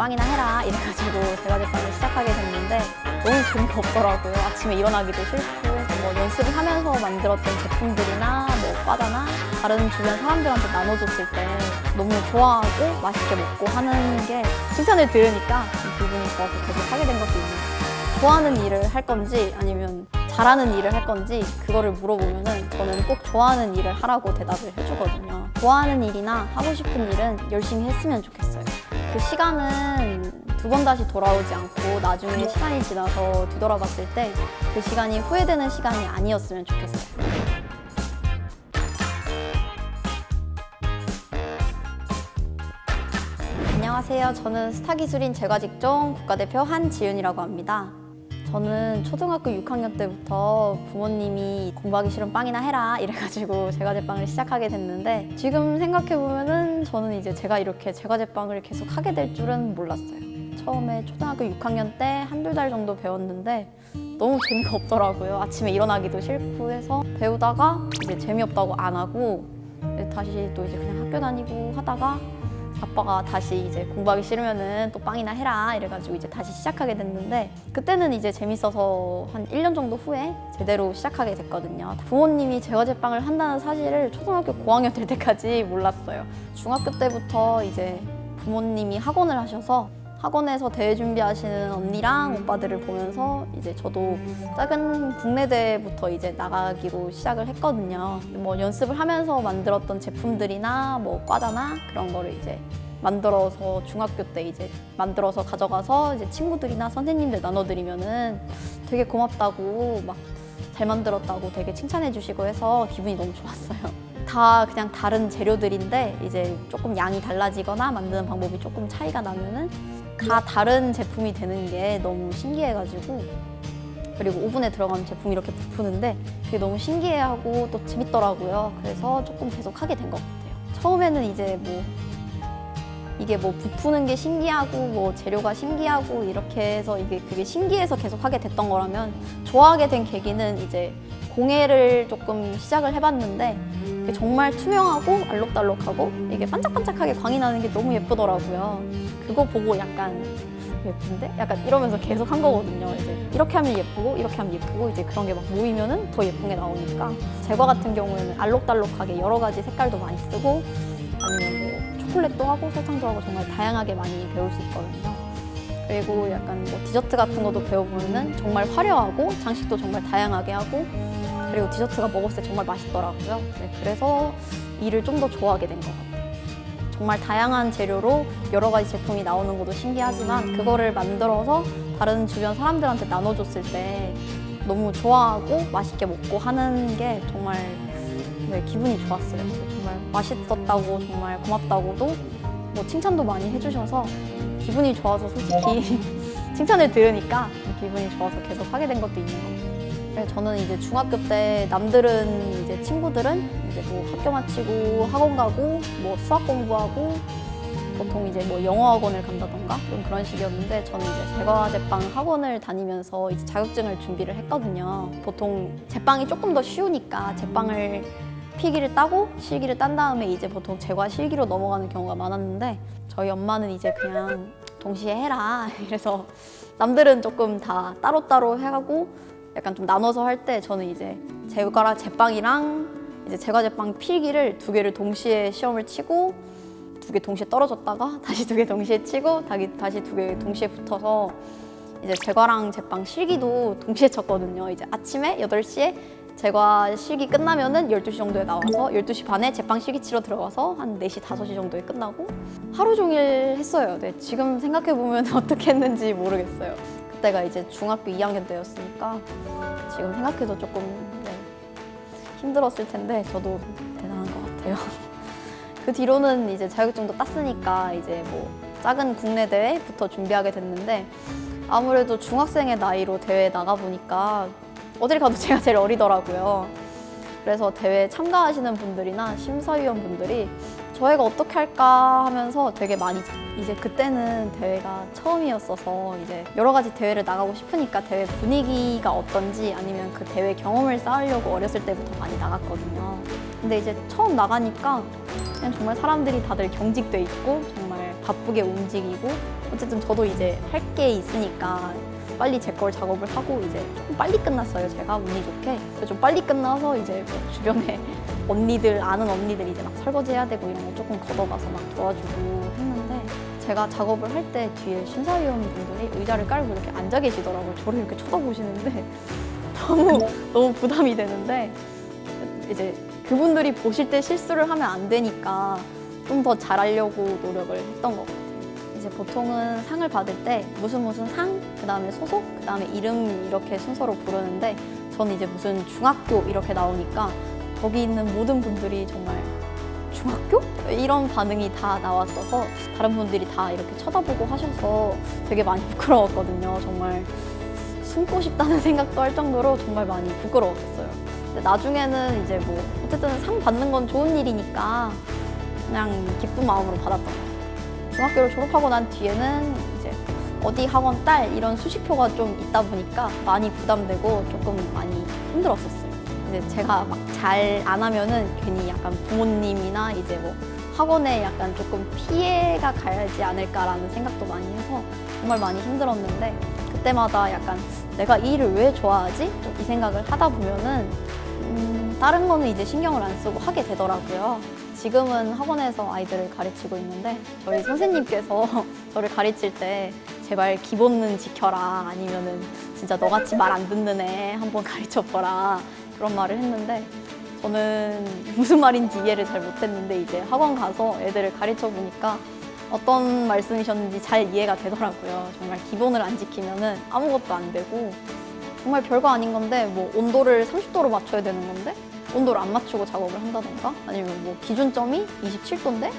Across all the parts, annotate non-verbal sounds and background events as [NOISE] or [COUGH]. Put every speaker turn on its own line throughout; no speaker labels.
빵이나 해라 이래가지고 제과제빵을 시작하게 됐는데 너무 재미가 없더라고요. 아침에 일어나기도 싫고 뭐 연습을 하면서 만들었던 제품들이나 뭐 과자나 다른 주변 사람들한테 나눠줬을 때 너무 좋아하고 맛있게 먹고 하는 게 칭찬을 들으니까 좀 기분이 좋아서 계속 하게 된 것도 있네요. 좋아하는 일을 할 건지 아니면 잘하는 일을 할 건지 그거를 물어보면은 저는 꼭 좋아하는 일을 하라고 대답을 해주거든요. 좋아하는 일이나 하고 싶은 일은 열심히 했으면 좋겠어요. 그 시간은 두 번 다시 돌아오지 않고 나중에 시간이 지나서 뒤돌아봤을 때 그 시간이 후회되는 시간이 아니었으면 좋겠어요. 안녕하세요. 저는 스타 기술인 제과 직종 국가대표 한지윤이라고 합니다. 저는 초등학교 6학년 때부터 부모님이 공부하기 싫으면 빵이나 해라 이래가지고 [LAUGHS] 제과제빵을 시작하게 됐는데 지금 생각해보면은 저는 이제 제가 이렇게 제과제빵을 계속 하게 될 줄은 몰랐어요. 처음에 초등학교 6학년 때 한두 달 정도 배웠는데 너무 재미가 없더라고요. 아침에 일어나기도 싫고 해서 배우다가 이제 재미없다고 안 하고 다시 또 이제 그냥 학교 다니고 하다가 아빠가 다시 이제 공부하기 싫으면은 또 빵이나 해라 이래가지고 이제 다시 시작하게 됐는데 그때는 이제 재밌어서 한 1년 정도 후에 제대로 시작하게 됐거든요. 부모님이 제과제빵을 한다는 사실을 초등학교 고학년 될 때까지 몰랐어요. 중학교 때부터 이제 부모님이 학원을 하셔서 학원에서 대회 준비하시는 언니랑 오빠들을 보면서 이제 저도 작은 국내 대회부터 이제 나가기로 시작을 했거든요. 뭐 연습을 하면서 만들었던 제품들이나 뭐 과자나 그런 거를 이제 만들어서 중학교 때 이제 만들어서 가져가서 이제 친구들이나 선생님들 나눠드리면은 되게 고맙다고 막 잘 만들었다고 되게 칭찬해 주시고 해서 기분이 너무 좋았어요. 다 그냥 다른 재료들인데 이제 조금 양이 달라지거나 만드는 방법이 조금 차이가 나면은 다 다른 제품이 되는 게 너무 신기해가지고 그리고 오븐에 들어가면 제품이 이렇게 부푸는데 그게 너무 신기해하고 또 재밌더라고요. 그래서 조금 계속 하게 된 것 같아요. 처음에는 이제 뭐 이게 뭐 부푸는 게 신기하고 뭐 재료가 신기하고 이렇게 해서 이게 그게 신기해서 계속 하게 됐던 거라면 좋아하게 된 계기는 이제 공예를 조금 시작을 해봤는데 그게 정말 투명하고 알록달록하고 이게 반짝반짝하게 광이 나는 게 너무 예쁘더라고요. 그거 보고 약간 예쁜데? 약간 이러면서 계속 한 거거든요. 이제 이렇게 하면 예쁘고 이렇게 하면 예쁘고 이제 그런 게 막 모이면은 더 예쁜 게 나오니까 제과 같은 경우에는 알록달록하게 여러 가지 색깔도 많이 쓰고 아니면 뭐 초콜릿도 하고 설탕도 하고 정말 다양하게 많이 배울 수 있거든요. 그리고 약간 뭐 디저트 같은 것도 배워보면은 정말 화려하고 장식도 정말 다양하게 하고 그리고 디저트가 먹었을 때 정말 맛있더라고요. 네, 그래서 일을 좀 더 좋아하게 된 것 같아요. 정말 다양한 재료로 여러 가지 제품이 나오는 것도 신기하지만 그거를 만들어서 다른 주변 사람들한테 나눠줬을 때 너무 좋아하고 맛있게 먹고 하는 게 정말 네, 기분이 좋았어요. 정말 맛있었다고 정말 고맙다고도 뭐 칭찬도 많이 해주셔서 기분이 좋아서 솔직히 [LAUGHS] 칭찬을 들으니까 기분이 좋아서 계속 하게 된 것도 있는 것 같아요. 네, 저는 이제 중학교 때 남들은 이제 친구들은 이제 뭐 학교 마치고 학원 가고 뭐 수학 공부하고 보통 이제 뭐 영어 학원을 간다던가 좀 그런 식이었는데 저는 이제 제과제빵 학원을 다니면서 이제 자격증을 준비를 했거든요. 보통 제빵이 조금 더 쉬우니까 제빵을 필기를 따고 실기를 딴 다음에 이제 보통 제과 실기로 넘어가는 경우가 많았는데 저희 엄마는 이제 그냥 동시에 해라 [LAUGHS] 이래서 남들은 조금 다 따로따로 해가고 약간 좀 나눠서 할 때 저는 이제 제과랑 제빵이랑 이제 제과 제빵 필기를 두 개를 동시에 시험을 치고 두 개 동시에 떨어졌다가 [LAUGHS] 다시 두 개 동시에 치고 다시 두 개 동시에 붙어서 이제 제과랑 제빵 실기도 동시에 쳤거든요. 이제 아침에 8시에 제과 실기 끝나면은 12시 정도에 나와서 12시 반에 제빵 실기 치러 들어가서 한 4시, 5시 정도에 끝나고 하루 종일 했어요. 네, 지금 생각해 보면 [LAUGHS] 어떻게 했는지 모르겠어요. 그때가 이제 중학교 2학년 때였으니까 지금 생각해도 조금 네, 힘들었을 텐데 저도 대단한 것 같아요. [LAUGHS] 그 뒤로는 이제 자격증도 땄으니까 이제 뭐 작은 국내 대회부터 준비하게 됐는데 아무래도 중학생의 나이로 대회에 나가 보니까 어딜 가도 [LAUGHS] 제가 제일 어리더라고요. 그래서 대회 참가하시는 분들이나 심사위원 분들이 저 애가 어떻게 할까 하면서 되게 많이 이제 그때는 대회가 처음이었어서 이제 여러 가지 대회를 나가고 싶으니까 대회 분위기가 어떤지 아니면 그 대회 경험을 쌓으려고 어렸을 때부터 많이 나갔거든요. 근데 이제 처음 나가니까 그냥 정말 사람들이 다들 경직돼 있고 정말 바쁘게 움직이고 어쨌든 저도 이제 할 게 있으니까 빨리 제 걸 작업을 하고 이제 조금 빨리 끝났어요. 제가 운이 좋게 좀 빨리 끝나서 이제 뭐 주변에 언니들 아는 언니들 이제 막 설거지 해야 되고 이런 거 조금 걷어가서 막 도와주고 했는데 제가 작업을 할 때 뒤에 심사위원 분들이 의자를 깔고 이렇게 앉아 계시더라고요. 저를 이렇게 쳐다보시는데 [LAUGHS] 너무 너무 부담이 되는데 이제 그분들이 보실 때 실수를 하면 안 되니까 좀 더 잘하려고 노력을 했던 것 같아요. 이제 보통은 상을 받을 때 무슨 무슨 상, 그 다음에 소속, 그 다음에 이름 이렇게 순서로 부르는데 저는 이제 무슨 중학교 이렇게 나오니까 거기 있는 모든 분들이 정말 중학교? 이런 반응이 다 나왔어서 다른 분들이 다 이렇게 쳐다보고 하셔서 되게 많이 [LAUGHS] 부끄러웠거든요. 정말 숨고 싶다는 [LAUGHS] 생각도 할 정도로 정말 많이 부끄러웠었어요. 근데 나중에는 이제 뭐 어쨌든 상 받는 건 좋은 일이니까 그냥 기쁜 마음으로 받았던 것 같아요. 중학교를 졸업하고 난 뒤에는 이제 어디 학원 딸 이런 수식표가 좀 있다 보니까 많이 부담되고 조금 많이 힘들었었어요. 이제 제가 막 잘 안 하면은 괜히 약간 부모님이나 이제 뭐 학원에 약간 조금 피해가 가야지 않을까라는 생각도 많이 해서 정말 많이 힘들었는데 그때마다 약간 내가 이 일을 왜 좋아하지? 좀이 생각을 하다 보면은 음, 다른 거는 이제 신경을 안 쓰고 하게 되더라고요. 지금은 학원에서 아이들을 가르치고 있는데 저희 선생님께서 [LAUGHS] 저를 가르칠 때 제발 기본은 지켜라 아니면은 진짜 너같이 말 안 듣는 애 한번 가르쳐 보라 그런 말을 했는데 저는 무슨 말인지 이해를 잘 못했는데 이제 학원 가서 애들을 가르쳐 보니까 어떤 말씀이셨는지 잘 이해가 되더라고요. 정말 기본을 안 지키면은 아무것도 안 되고 정말 별거 아닌 건데 뭐 온도를 30도로 맞춰야 되는 건데 온도를 안 맞추고 작업을 한다던가 아니면 뭐 기준점이 27도인데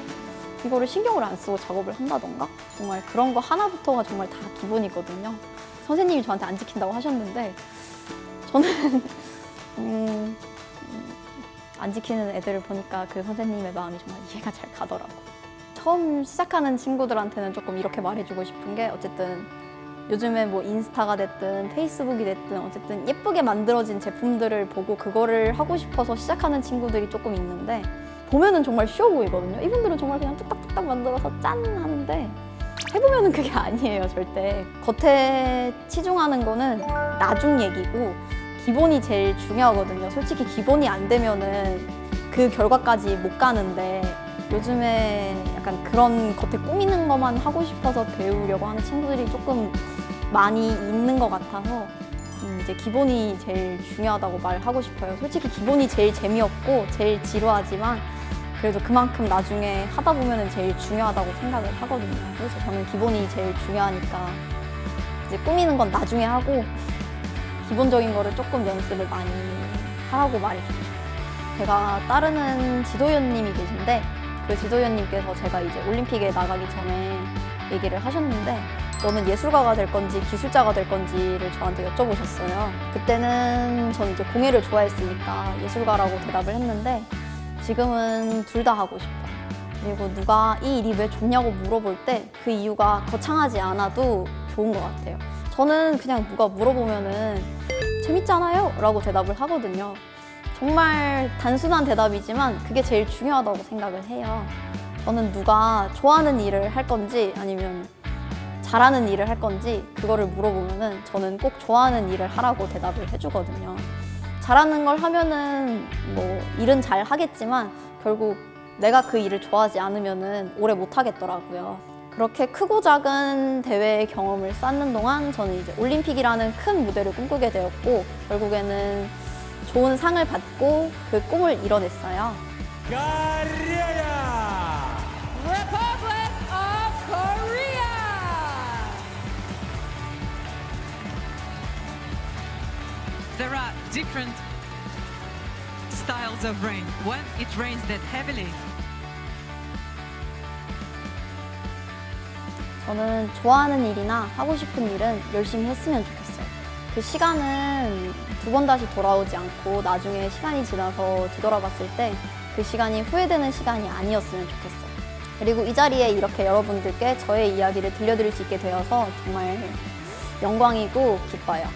이거를 신경을 안 쓰고 작업을 한다던가 정말 그런 거 하나부터가 정말 다 기본이거든요. 선생님이 저한테 안 지킨다고 하셨는데 저는 [LAUGHS] 음, 안 지키는 애들을 보니까 그 선생님의 마음이 정말 이해가 잘 가더라고요. 처음 시작하는 친구들한테는 조금 이렇게 말해주고 싶은 게 어쨌든 요즘에 뭐 인스타가 됐든 페이스북이 됐든 어쨌든 예쁘게 만들어진 제품들을 보고 그거를 하고 싶어서 시작하는 친구들이 조금 있는데 보면은 정말 쉬워 보이거든요. 이분들은 정말 그냥 뚝딱뚝딱 만들어서 짠 하는데 해보면은 그게 [LAUGHS] 아니에요, 절대. 겉에 치중하는 거는 나중 얘기고 기본이 제일 중요하거든요. 솔직히 기본이 안 되면은 그 결과까지 못 가는데 요즘에 약간 그런 겉에 꾸미는 것만 하고 싶어서 배우려고 하는 친구들이 조금 많이 있는 것 같아서 음, 이제 기본이 제일 중요하다고 말하고 싶어요. 솔직히 기본이 제일 재미없고 제일 지루하지만 그래도 그만큼 나중에 하다 보면은 제일 중요하다고 생각을 하거든요. 그래서 저는 기본이 제일 중요하니까 이제 꾸미는 건 나중에 하고 기본적인 거를 조금 연습을 많이 하라고 싶어요. 제가 따르는 지도위원님이 계신데 그 지도위원님께서 제가 이제 올림픽에 나가기 전에 얘기를 하셨는데 너는 예술가가 될 건지 기술자가 될 건지를 저한테 여쭤보셨어요. 그때는 저는 이제 공예를 좋아했으니까 예술가라고 대답을 했는데 지금은 둘 다 하고 싶어요. 그리고 누가 이 일이 왜 좋냐고 물어볼 때 그 이유가 거창하지 않아도 좋은 것 같아요. 저는 그냥 누가 물어보면은 재밌잖아요? 라고 대답을 하거든요. 정말 단순한 대답이지만 그게 제일 중요하다고 생각을 해요. 저는 누가 좋아하는 일을 할 건지 아니면 잘하는 일을 할 건지 그거를 물어보면은 저는 꼭 좋아하는 일을 하라고 대답을 해주거든요. 잘하는 걸 하면은 뭐 일은 잘 하겠지만 결국 내가 그 일을 좋아하지 않으면은 오래 못 하겠더라고요. 그렇게 크고 작은 대회 경험을 쌓는 동안 저는 이제 올림픽이라는 큰 무대를 꿈꾸게 되었고 결국에는 좋은 상을 받고 그 꿈을 이뤄냈어요.
Korea!
Republic of Korea!
there are different styles of rain. When it rains that heavily,
저는 좋아하는 일이나 하고 싶은 일은 열심히 했으면 좋겠어요. 그 시간은 두 번 다시 돌아오지 않고 나중에 시간이 지나서 뒤돌아봤을 때 그 시간이 후회되는 시간이 아니었으면 좋겠어요. 그리고 이 자리에 이렇게 여러분들께 저의 이야기를 들려드릴 수 있게 되어서 정말 영광이고 기뻐요.